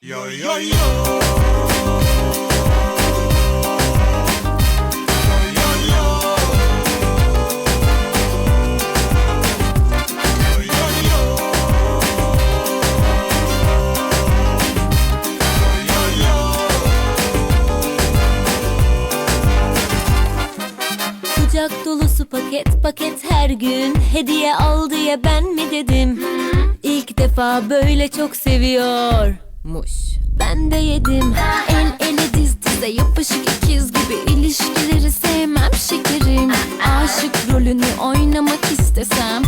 Yo yo yo. Kucak dolusu paket paket her gün. Hediye al diye ben mi dedim? İlk defa böyle çok seviyormuş Ben de yedim. El ele diz dize yapışık ikiz gibi ilişkileri sevmem şekerim. Aşık rolünü oynamak istesem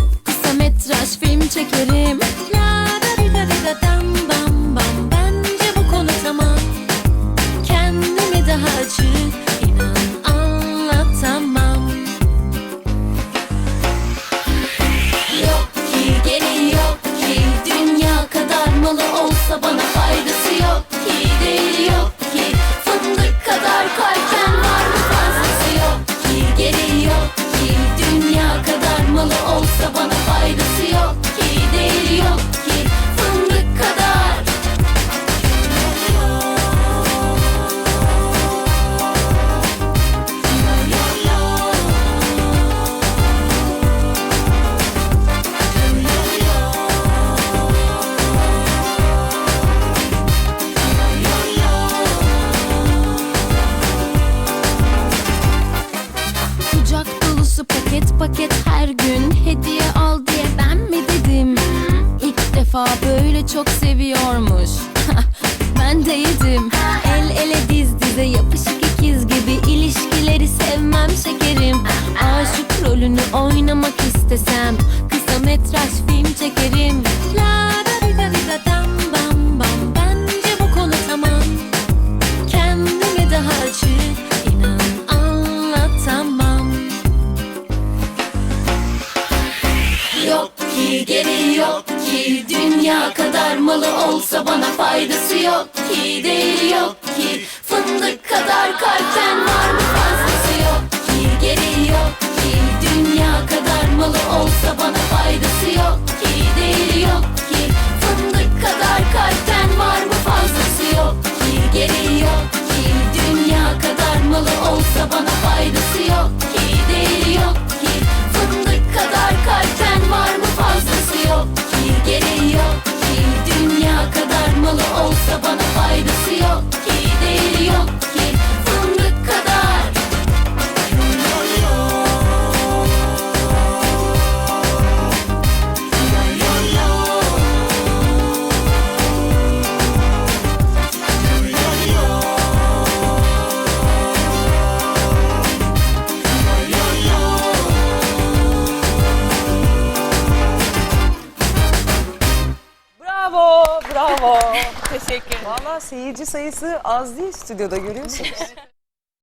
Defa böyle çok seviyormuş. Ben de yedim. El ele diz dize yapışık ikiz gibi ilişkileri sevmem şekerim. Aşık rolünü oynamak istesem Kısa metraj film çekerim. La da di da da dam bam bam. Bence bu konu tamam. Kendimi daha açık inan anlatamam. Yok ki geri yok ki Dünya kadar malı olsa bana faydası yok ki Değil yok ki yok ki. Dünya kadar malı olsa bana faydası yok ki. Değil yok Bravo. Teşekkür ederim. Valla seyirci sayısı az değil stüdyoda görüyorsunuz.